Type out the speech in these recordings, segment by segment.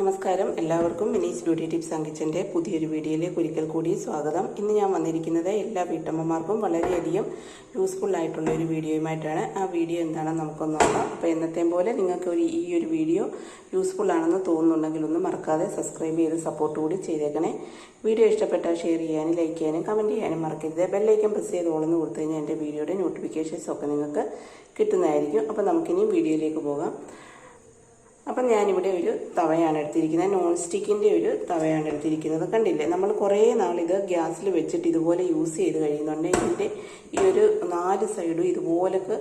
നമസ്കാരം. എല്ലാവർക്കും മിനീസ് beauty tips അങ്കിച്ചന്റെ പുതിയൊരു വീഡിയോയിലേക്ക് ഒരിക്കൽ കൂടി സ്വാഗതം. ഇന്ന് ഞാൻ വന്നിരിക്കുന്നത് എല്ലാ വീട്ടമ്മമാർക്കും വളരെയധികം യൂസ്ഫുൾ ആയിട്ടുള്ള ഒരു വീഡിയോയുമായിട്ടാണ്. ആ വീഡിയോ എന്താണെന്ന് നമുക്കൊന്ന് നോക്കാം. അപ്പോൾ എന്നത്തെയും പോലെ നിങ്ങൾക്ക് ഒരു ഈ ഒരു വീഡിയോ യൂസ്ഫുൾ ആണെന്ന് തോന്നുന്നുണ്ടെങ്കിൽ ഒന്ന് മറക്കാതെ സബ്സ്ക്രൈബ് ചെയ്ത് സപ്പോർട്ട് കൂടി ചെയ്തേക്കണേ. വീഡിയോ ഇഷ്ടപ്പെട്ടാൽ ഷെയർ ചെയ്യാനും ലൈക്ക് ചെയ്യാനും കമന്റ് ചെയ്യാനും മറക്കരുത്. ബെല്ലൈക്കൻ പ്രസ് ചെയ്ത് ഓളെന്ന് കൊടുത്തു കഴിഞ്ഞാൽ എന്റെ വീഡിയോയുടെ നോട്ടിഫിക്കേഷൻസ് ഒക്കെ നിങ്ങൾക്ക് കിട്ടുന്നതായിരിക്കും. അപ്പോൾ നമുക്കിനി വീഡിയോയിലേക്ക് പോകാം. അപ്പം ഞാനിവിടെ ഒരു തവയാണ് എടുത്തിരിക്കുന്നത്. നോൺ സ്റ്റിക്കിന്റെ ഒരു തവയാണ് എടുത്തിരിക്കുന്നത്. കണ്ടില്ലേ? നമ്മൾ കുറേ നാൾ ഇത് ഗ്യാസിൽ വെച്ചിട്ട് ഇതുപോലെ യൂസ് ചെയ്ത് കഴിയുന്നുണ്ട്. ഇതിന്റെ ഈ ഒരു നാല് സൈഡും ഇതുപോലൊക്കെ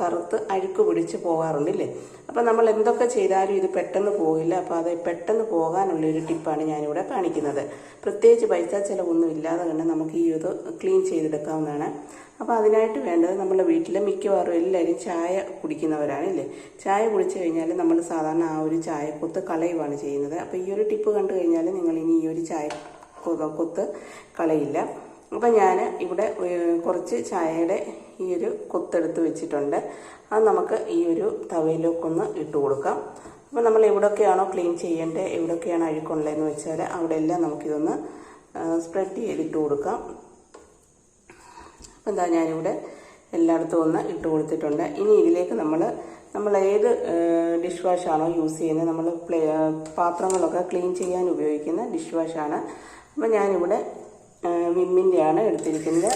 കറുത്ത് അഴുക്ക് പിടിച്ച് പോകാറുണ്ടല്ലേ അപ്പം നമ്മൾ എന്തൊക്കെ ചെയ്താലും ഇത് പെട്ടെന്ന് പോകില്ല. അപ്പോൾ അത് പെട്ടെന്ന് പോകാനുള്ള ഒരു ടിപ്പാണ് ഞാനിവിടെ കാണിക്കുന്നത്. പ്രത്യേകിച്ച് പൈസ ചിലവൊന്നും ഇല്ലാതെ തന്നെ നമുക്ക് ഈ ഇത് ക്ലീൻ ചെയ്തെടുക്കാവുന്നതാണ്. അപ്പോൾ അതിനായിട്ട് വേണ്ടത് നമ്മുടെ വീട്ടിൽ മിക്കവാറും എല്ലാവരും ചായ കുടിക്കുന്നവരാണ് അല്ലേ ചായ കുടിച്ചു കഴിഞ്ഞാൽ നമ്മൾ സാധാരണ ആ ഒരു ചായക്കൊത്ത് കളയുവാണ് ചെയ്യുന്നത്. അപ്പോൾ ഈ ഒരു ടിപ്പ് കണ്ടു കഴിഞ്ഞാൽ നിങ്ങൾ ഇനി ഈ ഒരു ചായ കൊത്ത് കളയില്ല. അപ്പം ഞാൻ ഇവിടെ കുറച്ച് ചായയുടെ ഈ ഒരു കൊത്തെടുത്ത് വെച്ചിട്ടുണ്ട്. അത് നമുക്ക് ഈ ഒരു തവയിലേക്കൊന്ന് ഇട്ട് കൊടുക്കാം. അപ്പോൾ നമ്മൾ എവിടെയൊക്കെയാണോ ക്ലീൻ ചെയ്യേണ്ടത് എവിടെയൊക്കെയാണ് അഴുക്കുള്ളതെന്ന് വെച്ചാൽ അവിടെ എല്ലാം നമുക്കിതൊന്ന് സ്പ്രെഡ് ചെയ്തിട്ട് കൊടുക്കാം. അപ്പം എന്താ ഞാനിവിടെ എല്ലായിടത്തും ഒന്ന് ഇട്ട് കൊടുത്തിട്ടുണ്ട്. ഇനി ഇതിലേക്ക് നമ്മൾ നമ്മൾ ഏത് ഡിഷ് വാഷാണോ യൂസ് ചെയ്യുന്നത്? നമ്മൾ പാത്രങ്ങളൊക്കെ ക്ലീൻ ചെയ്യാൻ ഉപയോഗിക്കുന്ന ഡിഷ് വാഷാണ് അപ്പം ഞാനിവിടെ വിമ്മിന്റെയാണ് എടുത്തിരിക്കുന്നത്.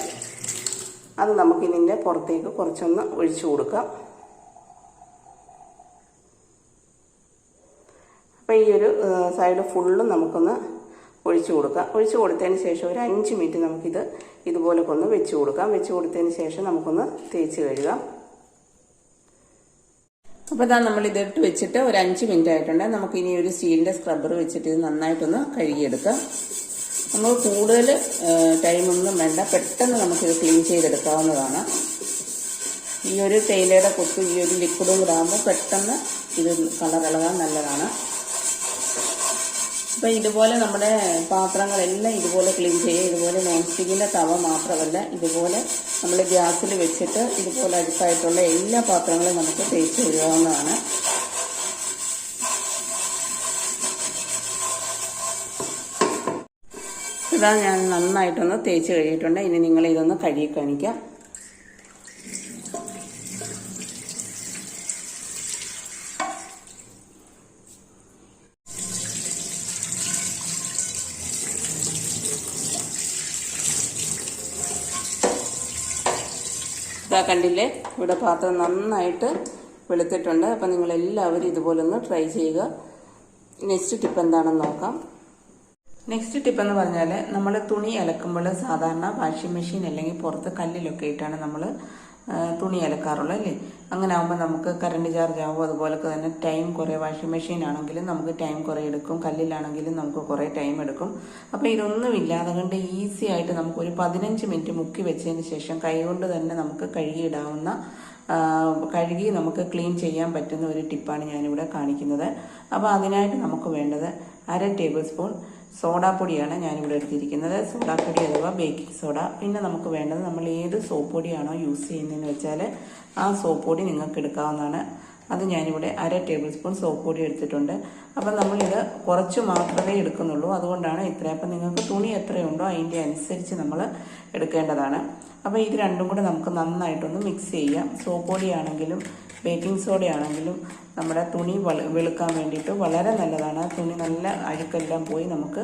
അത് നമുക്കിതിന്റെ പുറത്തേക്ക് കുറച്ചൊന്ന് ഒഴിച്ചു കൊടുക്കാം. അപ്പോൾ ഈ ഒരു സൈഡ് ഫുള്ളും നമുക്കൊന്ന് ഒഴിച്ചു കൊടുക്കുക. ഒഴിച്ചു കൊടുത്തതിന് ശേഷം ഒരു അഞ്ച് മിനിറ്റ് നമുക്കിത് ഇതുപോലെ ഒന്ന് വെച്ച് കൊടുക്കാം. വെച്ച് കൊടുത്തതിന് ശേഷം നമുക്കൊന്ന് തേച്ച് കഴുകാം. അപ്പോൾ ഇതാ നമ്മൾ ഇതിട്ട് വെച്ചിട്ട് ഒരു അഞ്ച് മിനിറ്റ് ആയിട്ടുണ്ട്. നമുക്ക് ഇനി ഒരു സ്റ്റീലിന്റെ സ്ക്രബ്ബർ വെച്ചിട്ട് ഇത് നന്നായിട്ടൊന്ന് കഴുകിയെടുക്കാം. നമ്മൾ കൂടുതൽ ടൈമൊന്നും വേണ്ട. പെട്ടെന്ന് നമുക്കിത് ക്ലീൻ ചെയ്തെടുക്കാവുന്നതാണ്. ഈ ഒരു തേയിലയുടെ കൊത്ത് ഈ ഒരു ലിക്വിഡും കൂടാകുമ്പോൾ പെട്ടെന്ന് ഇത് കളർ ഇളകാൻ നല്ലതാണ്. അപ്പം ഇതുപോലെ നമ്മുടെ പാത്രങ്ങളെല്ലാം ഇതുപോലെ ക്ലീൻ ചെയ്യുക ഇതുപോലെ നോൺ സ്റ്റിക്കിന്റെ തവ മാത്രമല്ല ഇതുപോലെ നമ്മൾ ഗ്യാസിൽ വെച്ചിട്ട് ഇതുപോലെ അടുത്തായിട്ടുള്ള എല്ലാ പാത്രങ്ങളും നമുക്ക് തേച്ച് കഴുകാവുന്നതാണ് ഇതാ ഞാൻ നന്നായിട്ടൊന്ന് തേച്ച് കഴിയിട്ടുണ്ട് ഇനി നിങ്ങൾ ഇതൊന്ന് കഴുകി കാണിക്കാം. ഇതാ കണ്ടില്ലേ? ഇവിടെ പാത്രം നന്നായിട്ട് വെളുത്തിട്ടുണ്ട്. അപ്പം നിങ്ങളെല്ലാവരും ഇതുപോലെ ഒന്ന് ട്രൈ ചെയ്യുക. നെക്സ്റ്റ് ടിപ്പ് എന്താണെന്ന് നോക്കാം. നെക്സ്റ്റ് ടിപ്പ് എന്ന് പറഞ്ഞാൽ നമ്മൾ തുണി അലക്കുമ്പോൾ സാധാരണ വാഷിംഗ് മെഷീൻ അല്ലെങ്കിൽ പുറത്ത് കല്ലിലൊക്കെ ഇട്ടാണ് നമ്മൾ തുണി അലക്കാറുള്ളൂ അല്ലേ? അങ്ങനെ ആകുമ്പോൾ നമുക്ക് കറണ്ട് ചാർജ് ആവും. അതുപോലൊക്കെ തന്നെ ടൈം കുറേ വാഷിംഗ് മെഷീൻ ആണെങ്കിലും നമുക്ക് ടൈം കുറേ എടുക്കും. കല്ലിലാണെങ്കിലും നമുക്ക് കുറേ ടൈം എടുക്കും. അപ്പോൾ ഇതൊന്നും ഇല്ലാതെ കൊണ്ട് ഈസി ആയിട്ട് നമുക്ക് ഒരു പതിനഞ്ച് മിനിറ്റ് മുക്കി വെച്ചതിന് ശേഷം കൈകൊണ്ട് തന്നെ നമുക്ക് കഴുകിയിടാവുന്ന കഴുകി നമുക്ക് ക്ലീൻ ചെയ്യാൻ പറ്റുന്ന ഒരു ടിപ്പാണ് ഞാനിവിടെ കാണിക്കുന്നത്. അപ്പോൾ അതിനായിട്ട് നമുക്ക് വേണ്ടത് അര ടേബിൾ സ്പൂൺ സോഡാപ്പൊടിയാണ് ഞാനിവിടെ എടുത്തിരിക്കുന്നത്. സോഡാപ്പൊടി അഥവാ ബേക്കിംഗ് സോഡ. പിന്നെ നമുക്ക് വേണ്ടത് നമ്മൾ ഏത് സോപ്പ് പൊടിയാണോ യൂസ് ചെയ്യുന്നതെന്ന് വെച്ചാൽ ആ സോപ്പ് പൊടി നിങ്ങൾക്ക് എടുക്കാവുന്നതാണ്. അത് ഞാനിവിടെ അര ടേബിൾ സ്പൂൺ സോപ്പ് പൊടി എടുത്തിട്ടുണ്ട്. അപ്പം നമ്മളിത് കുറച്ച് മാത്രമേ എടുക്കുന്നുള്ളൂ. അതുകൊണ്ടാണ് ഇത്ര അപ്പം നിങ്ങൾക്ക് തുണി എത്രയുണ്ടോ അതിന്റെ അനുസരിച്ച് നമ്മൾ എടുക്കേണ്ടതാണ്. അപ്പോൾ ഇത് രണ്ടും കൂടെ നമുക്ക് നന്നായിട്ടൊന്ന് മിക്സ് ചെയ്യാം. സോപ്പ് പൊടിയാണെങ്കിലും ബേക്കിംഗ് സോഡയാണെങ്കിലും നമ്മുടെ തുണി വള- വെളുക്കാൻ വേണ്ടിയിട്ട് വളരെ നല്ലതാണ്. തുണി നല്ല അഴുക്കെല്ലാം പോയി നമുക്ക്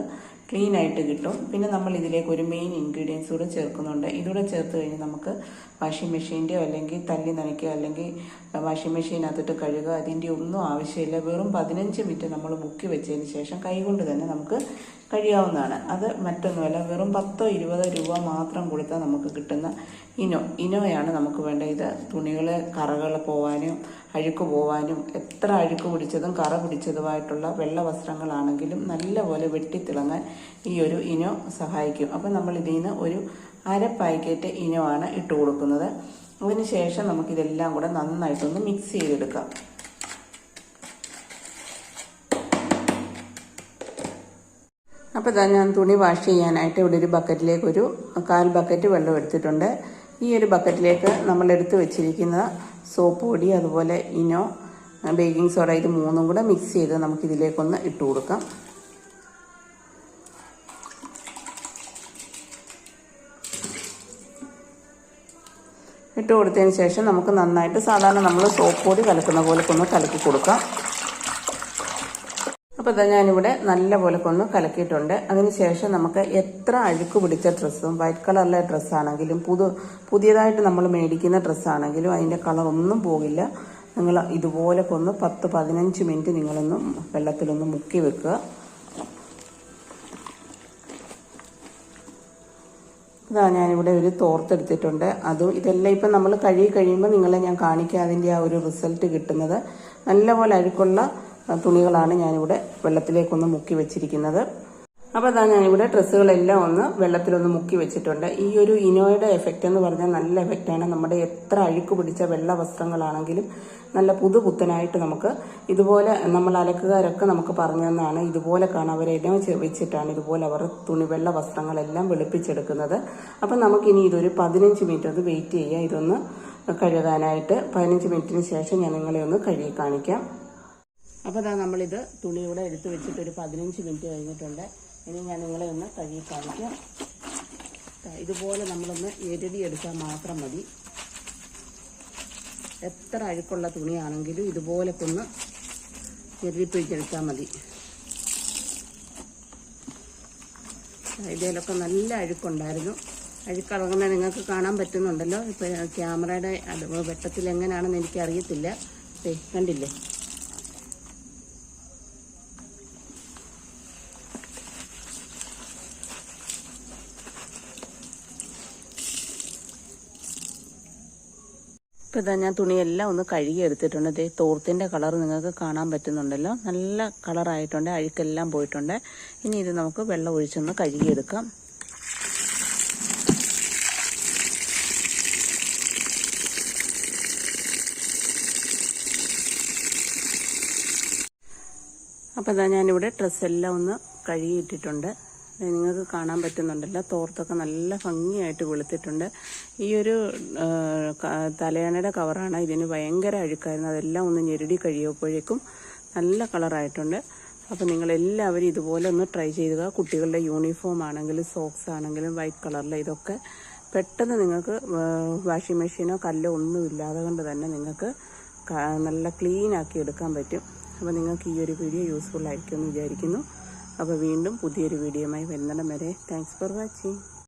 ക്ലീൻ ആയിട്ട് കിട്ടും. പിന്നെ നമ്മൾ ഇതിലേക്ക് ഒരു മെയിൻ ഇൻഗ്രീഡിയൻസ് കൂടെ ചേർക്കുന്നുണ്ട്. ഇതുകൂടെ ചേർത്ത് കഴിഞ്ഞ് നമുക്ക് വാഷിംഗ് മെഷീന്റെയോ അല്ലെങ്കിൽ തല്ലി നനയ്ക്കുക അല്ലെങ്കിൽ വാഷിംഗ് മെഷീനകത്തിട്ട് കഴുകുക അതിന്റെ ഒന്നും ആവശ്യമില്ല. വെറും പതിനഞ്ച് മിനിറ്റ് നമ്മൾ മുക്കി വെച്ചതിന് ശേഷം കൈകൊണ്ട് തന്നെ നമുക്ക് കഴിയാവുന്നതാണ്. അത് മറ്റൊന്നുമല്ല വെറും പത്തോ ഇരുപതോ രൂപ മാത്രം കൊടുത്താൽ നമുക്ക് കിട്ടുന്ന ഇനോ ഇനോയാണ് നമുക്ക് വേണ്ട ഇത് തുണികൾ കറകൾ പോവാനും അഴുക്ക് പോവാനും എത്ര അഴുക്ക് പിടിച്ചതും കറ പിടിച്ചതുമായിട്ടുള്ള വെള്ള വസ്ത്രങ്ങളാണെങ്കിലും നല്ലപോലെ വെട്ടിത്തിളങ്ങാൻ ഈ ഒരു ഇനോ സഹായിക്കും. അപ്പം നമ്മൾ ഇതിൽ നിന്ന് ഒരു അര പാക്കറ്റ് ഇനോ ആണ് ഇട്ട് കൊടുക്കുന്നത് അതിന് ശേഷം നമുക്കിതെല്ലാം കൂടെ നന്നായിട്ടൊന്ന് മിക്സ് ചെയ്തെടുക്കാം. അപ്പോൾ ഇതാ ഞാൻ തുണി വാഷ് ചെയ്യാനായിട്ട് ഇവിടെ ഒരു ബക്കറ്റിലേക്ക് ഒരു കാൽ ബക്കറ്റ് വെള്ളം എടുത്തിട്ടുണ്ട്. ഈ ഒരു ബക്കറ്റിലേക്ക് നമ്മൾ എടുത്ത് വെച്ചിരിക്കുന്ന സോപ്പ് പൊടി അതുപോലെ ഇനോ ബേക്കിംഗ് സോഡ ഇത് മൂന്നും കൂടെ മിക്സ് ചെയ്ത് നമുക്ക് ഇതിലേക്കൊന്ന് ഇട്ട് കൊടുക്കാം. ഇട്ട് കൊടുത്തതിന് ശേഷം നമുക്ക് നന്നായിട്ട് സാധാരണ നമ്മൾ സോപ്പ് പൊടി കലക്കുന്ന പോലെ ഒന്ന് കലക്കി കൊടുക്കാം. അപ്പോൾ ഇതാ ഞാനിവിടെ നല്ല പോലെ ഒന്ന് കലക്കിയിട്ടുണ്ട്. അതിനുശേഷം നമുക്ക് എത്ര അഴുക്ക് പിടിച്ച ഡ്രസ്സും വൈറ്റ് കളറിലെ ഡ്രസ്സാണെങ്കിലും പുതു പുതിയതായിട്ട് നമ്മൾ മേടിക്കുന്ന ഡ്രസ്സാണെങ്കിലും അതിന്റെ കളറൊന്നും പോകില്ല. നിങ്ങൾ ഇതുപോലെ കൊന്ന് പത്ത് പതിനഞ്ച് മിനിറ്റ് നിങ്ങളൊന്ന് വെള്ളത്തിലൊന്ന് മുക്കി വെക്കുക. ഇതാ ഞാനിവിടെ ഒരു തോർത്തെടുത്തിട്ടുണ്ട് അതും ഇതെല്ലാം ഇപ്പം നമ്മൾ കഴുകി കഴിയുമ്പോൾ നിങ്ങളെ ഞാൻ കാണിക്കാതിന്റെ ആ ഒരു റിസൾട്ട് കിട്ടുന്നത്. നല്ലപോലെ അഴുക്കുള്ള തുണികളാണ് ഞാനിവിടെ വെള്ളത്തിലേക്കൊന്ന് മുക്കി വെച്ചിരിക്കുന്നത്. അപ്പോൾ അതാ ഞാനിവിടെ ഡ്രസ്സുകളെല്ലാം ഒന്ന് വെള്ളത്തിലൊന്ന് മുക്കി വെച്ചിട്ടുണ്ട്. ഈ ഒരു ഇനോയുടെ എഫക്റ്റ് എന്ന് പറഞ്ഞാൽ നല്ല എഫക്റ്റാണ് നമ്മുടെ എത്ര അഴുക്ക് പിടിച്ച വെള്ള വസ്ത്രങ്ങളാണെങ്കിലും നല്ല പുതുപുത്തനായിട്ട് നമുക്ക് ഇതുപോലെ നമ്മൾ അലക്കുകാരൊക്കെ നമുക്ക് പറഞ്ഞു തന്നാണ് ഇതുപോലെ കാണാൻ അവരെ ഇനം വെച്ചിട്ടാണ് ഇതുപോലെ അവർ തുണി വെള്ള വസ്ത്രങ്ങളെല്ലാം വെളുപ്പിച്ചെടുക്കുന്നത്. അപ്പം നമുക്കിനി ഇതൊരു പതിനഞ്ച് മിനിറ്റ് ഒന്ന് വെയിറ്റ് ചെയ്യുക ഇതൊന്ന് കഴുകാനായിട്ട്. പതിനഞ്ച് മിനിറ്റിന് ശേഷം ഞാൻ നിങ്ങളെ ഒന്ന് കഴുകി കാണിക്കാം. അപ്പോൾ അതാ നമ്മളിത് തുണിയൂടെ എടുത്ത് വെച്ചിട്ട് ഒരു പതിനഞ്ച് മിനിറ്റ് കഴിഞ്ഞിട്ടുണ്ട്. ഇനി ഞാൻ നിങ്ങളെ ഒന്ന് കഴുകി കാണിക്കാം. ഇതുപോലെ നമ്മളൊന്ന് എരുതി എടുത്താൽ മാത്രം മതി. എത്ര അഴുക്കുള്ള തുണിയാണെങ്കിലും ഇതുപോലൊക്കെ ഒന്ന് എരുതിപ്പിടിച്ചെടുത്താൽ മതി. ഇതിലൊക്കെ നല്ല അഴുക്കുണ്ടായിരുന്നു. അഴുക്കിറങ്ങുന്ന നിങ്ങൾക്ക് കാണാൻ പറ്റുന്നുണ്ടല്ലോ. ഇപ്പോൾ ക്യാമറയുടെ വെട്ടത്തിൽ എങ്ങനെയാണെന്ന് എനിക്കറിയത്തില്ല. കണ്ടില്ലേ? ഇപ്പം ഇതാ ഞാൻ തുണിയെല്ലാം ഒന്ന് കഴുകി എടുത്തിട്ടുണ്ട് ഇതേ തോർത്തിന്റെ കളർ നിങ്ങൾക്ക് കാണാൻ പറ്റുന്നുണ്ടല്ലോ. നല്ല കളറായിട്ടുണ്ട്. അഴുക്കെല്ലാം പോയിട്ടുണ്ട്. ഇനി ഇത് നമുക്ക് വെള്ളം ഒഴിച്ചൊന്ന് കഴുകിയെടുക്കാം. അപ്പോൾ ഇതാ ഞാനിവിടെ ഡ്രസ്സെല്ലാം ഒന്ന് കഴുകിയിട്ടിട്ടുണ്ട്. നിങ്ങൾക്ക് കാണാൻ പറ്റുന്നുണ്ടല്ലോ. തോർത്തൊക്കെ നല്ല ഭംഗിയായിട്ട് വെളുത്തിട്ടുണ്ട്. ഈ ഒരു തലയണയുടെ കവറാണ് ഇതിന് ഭയങ്കര അഴുക്കായിരുന്നു. അതെല്ലാം ഒന്ന് ഞെരുടി കഴിയുമ്പോഴേക്കും നല്ല കളറായിട്ടുണ്ട്. അപ്പോൾ നിങ്ങളെല്ലാവരും ഇതുപോലെ ഒന്ന് ട്രൈ ചെയ്യുക കുട്ടികളുടെ യൂണിഫോം ആണെങ്കിലും സോക്സ് ആണെങ്കിലും വൈറ്റ് കളറിലെ ഇതൊക്കെ പെട്ടെന്ന് നിങ്ങൾക്ക് വാഷിംഗ് മെഷീനോ കല്ലോ ഒന്നും ഇല്ലാതെ കൊണ്ട് തന്നെ നിങ്ങൾക്ക് നല്ല ക്ലീൻ ആക്കി എടുക്കാൻ പറ്റും. അപ്പോൾ നിങ്ങൾക്ക് ഈ ഒരു വീഡിയോ യൂസ്ഫുൾ ആയിരിക്കുമെന്ന് വിചാരിക്കുന്നു. അപ്പോൾ വീണ്ടും പുതിയൊരു വീഡിയോയുമായി വരുന്നിടം വരെ. Thanks for watching